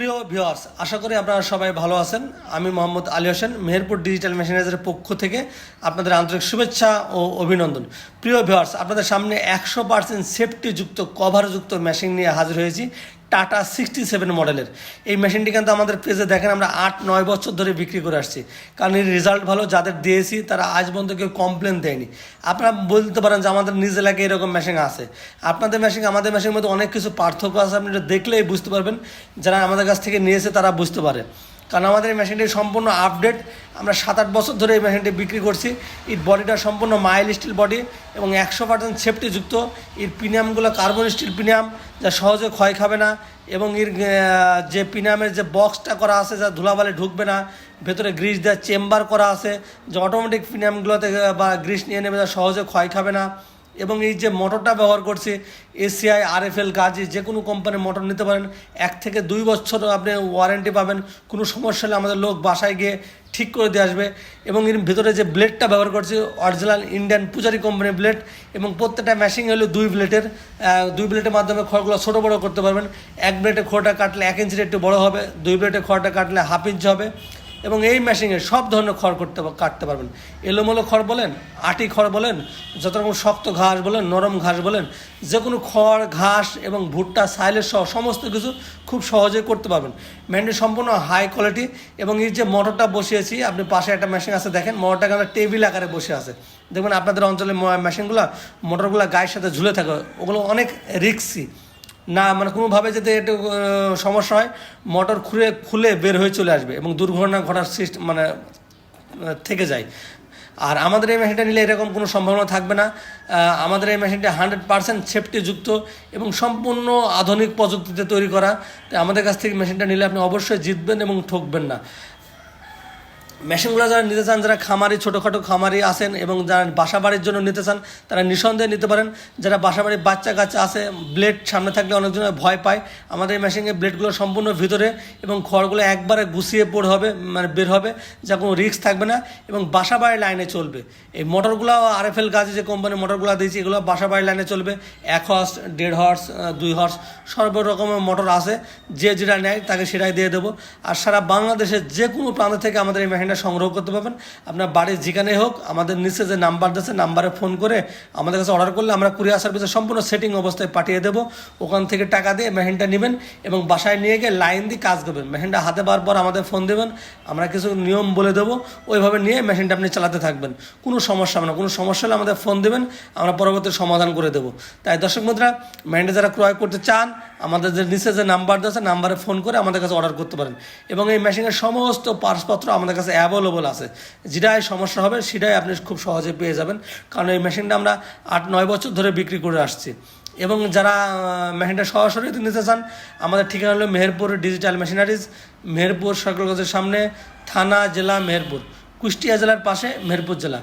প্রিয় ভিওয়ার্স আশা করি আপনারা সবাই ভালো আছেন। আমি মোহাম্মদ আলী হোসেন, মেহেরপুর ডিজিটাল মেশিনাইজারের পক্ষ থেকে আপনাদের আন্তরিক শুভেচ্ছা ও অভিনন্দন। প্রিয় ভিওয়ার্স আপনাদের সামনে একশো পার্সেন্ট সেফটিযুক্ত কভারযুক্ত মেশিন নিয়ে হাজির হয়েছি। টাটা সিক্সটি সেভেন মডেলের এই মেশিনটি কিন্তু আমাদের পেজে দেখেন আমরা আট, নয় বছর ধরে বিক্রি করে আসছি। কারণ এর রেজাল্ট ভালো, যাদের দিয়েছি তারা আজ পর্যন্ত কেউ কমপ্লেন দেয়নি। আপনারা বলতে পারেন যে আমাদের নিজ এলাকায় এরকম মেশিন আছে। আপনাদের মেশিন আমাদের মেশিনের মধ্যে অনেক কিছু পার্থক্য আছে, আপনি এটা দেখলেই বুঝতে পারবেন। যারা আমাদের কাছ থেকে নিয়েছে তারা বুঝতে পারে। কারণ আমাদের এই মেশিনটি সম্পূর্ণ আপডেট আমরা সাত আট বছর ধরে এই মেশিনটি বিক্রি করছি। এর বডিটা সম্পূর্ণ মাইল স্টিল বডি এবং একশো পার্সেন্ট সেফটিযুক্ত এর প্রিমিয়ামগুলো কার্বন স্টিল প্রিমিয়াম যা সহজে ক্ষয় খাবে না। এবং এর যে প্রিমিয়ামের যে বক্সটা করা আছে, যা ধুলাবালে ঢুকবে না, ভেতরে গ্রিস দেওয়ার চেম্বার করা আছে, যে অটোমেটিক প্রিমিয়ামগুলোতে বা গ্রিস নিয়ে নেবে, যা সহজে ক্ষয় খাবে না। এবং এই যে মোটরটা ব্যবহার করছি এসিআই আরএফএল গাজি, যে কোনো কোম্পানির মোটর নিতে পারেন। এক থেকে দুই বছর আপনি ওয়ারেন্টি পাবেন। কোনো সমস্যা হলে আমাদের লোক বাসায় গিয়ে ঠিক করে দিয়ে আসবে। এবং এর ভিতরে যে ব্লেডটা ব্যবহার করছে অরিজিনাল ইন্ডিয়ান পূজারি কোম্পানির ব্লেড এবং প্রত্যেকটা মেশিন হলো দুই ব্লেডের দুই ব্লেডের মাধ্যমে খড়গুলো ছোটো বড়ো করতে পারবেন। এক ব্লেডে খড়টা কাটলে এক ইঞ্চির একটু বড় হবে, দুই ব্লেডে খড়টা কাটলে হাফ ইঞ্চ হবে। এবং এই মেশিনে সব ধরনের খড় করতে কাটতে পারবেন। এলোমেলো খড় বলেন, আটি খড় বলেন, যত রকম শক্ত ঘাস বলেন, নরম ঘাস বলেন যে কোনো খড়, ঘাস এবং ভুট্টা সাইলের সহ সমস্ত কিছু খুব সহজে করতে পারবেন। মেশিনটি সম্পূর্ণ হাই কোয়ালিটি এবং এই যে মোটরটা বসিয়েছি, আপনি পাশে একটা মেশিন আছে, দেখেন, মোটরটা কিন্তু টেবিল আকারে বসে আছে। দেখবেন আপনাদের অঞ্চলে মেশিনগুলো মোটরগুলো গায়ের সাথে ঝুলে থাকে, ওগুলো অনেক রিক্সি না মানে কোনোভাবে যাতে একটু সমস্যা হয়, মোটর খুলে খুলে বের হয়ে চলে আসবে এবং দুর্ঘটনা ঘটার সিস্টেম মানে থেকে যায়। আর আমাদের এই মেশিনটা নিলে এরকম কোনো সম্ভাবনা থাকবে না। আমাদের এই মেশিনটা হান্ড্রেড পার্সেন্ট সেফটিযুক্ত এবং সম্পূর্ণ আধুনিক প্রযুক্তিতে তৈরি করা। তাই আমাদের কাছ থেকে মেশিনটা নিলে আপনি অবশ্যই জিতবেন এবং ঠকবেন না। মেশিনগুলো যারা নিতে চান, যারা খামারি, ছোটোখাটো খামারি আসেন এবং যারা বাসা বাড়ির জন্য নিতে চান, তারা নিঃসন্দেহে নিতে পারেন। যারা বাসা বাড়ির বাচ্চা কাচ্চা আছে ব্লেড সামনে থাকলে অনেকজন ভয় পায়। আমাদের এই মেশিনে ব্লেডগুলো সম্পূর্ণ ভিতরে এবং খড়গুলো একবারে গুছিয়ে পড় হবে মানে বের হবে যা কোনো রিস্ক থাকবে না এবং বাসা বাড়ির লাইনে চলবে। এই মোটরগুলো আরএফএল গাছে যে কোম্পানির মোটরগুলো দিয়েছি, এগুলো বাসা বাড়ির লাইনে চলবে। এক হর্স দেড় হর্স দুই হর্স সর্ব রকমের মোটর আছে। যে যেটা নেয়, তাকে সেটাই দিয়ে দেবো। আর সারা বাংলাদেশের যে কোনো প্রান্ত থেকে আমাদের এই মেশিনটা সংগ্রহ করতে পারবেন। আপনার বাড়ির যেখানে হোক, আমাদের নিচে যে নাম্বার দিচ্ছে নাম্বারে ফোন করে আমাদের কাছে অর্ডার করলে আমরা কুরিয়ার সার্ভিসে সম্পূর্ণ সেটিং অবস্থায় পাঠিয়ে দেবো। ওখান থেকে টাকা দিয়ে মেহেনটা নেবেন এবং বাসায় নিয়ে গিয়ে লাইন দিয়ে কাজ করবেন। মেহেনটা হাতে পাওয়ার পর আমাদের ফোন দেবেন, আমরা কিছু নিয়ম বলে দেবো। ওইভাবে নিয়ে মেশিনটা আপনি চালাতে থাকবেন। কোনো সমস্যা হবে না। কোনো সমস্যা হলে আমাদের ফোন দেবেন, আমরা পরবর্তী সমাধান করে দেবো। তাই দর্শক মুদ্রা মেশিনটা যারা ক্রয় করতে চান আমাদের যে নিচে যে নাম্বার দেওয়া আছে নাম্বারে ফোন করে আমাদের কাছে অর্ডার করতে পারেন। এবং এই মেশিনের সমস্ত পার্সপত্র আমাদের কাছে অ্যাভেলেবল আছে। যেটাই সমস্যা হবে, সেটাই আপনি খুব সহজে পেয়ে যাবেন। কারণ এই মেশিনটা আমরা আট, নয় বছর ধরে বিক্রি করে আসছি। এবং যারা মেশিনটা সরাসরি নিতে চান, আমাদের ঠিকানা হলো মেহেরপুর ডিজিটাল মেশিনারিজ মেহেরপুর সরকার সামনে, থানা, জেলা, মেহেরপুর। কুষ্টিয়া জেলার পাশে, মেহেরপুর জেলা।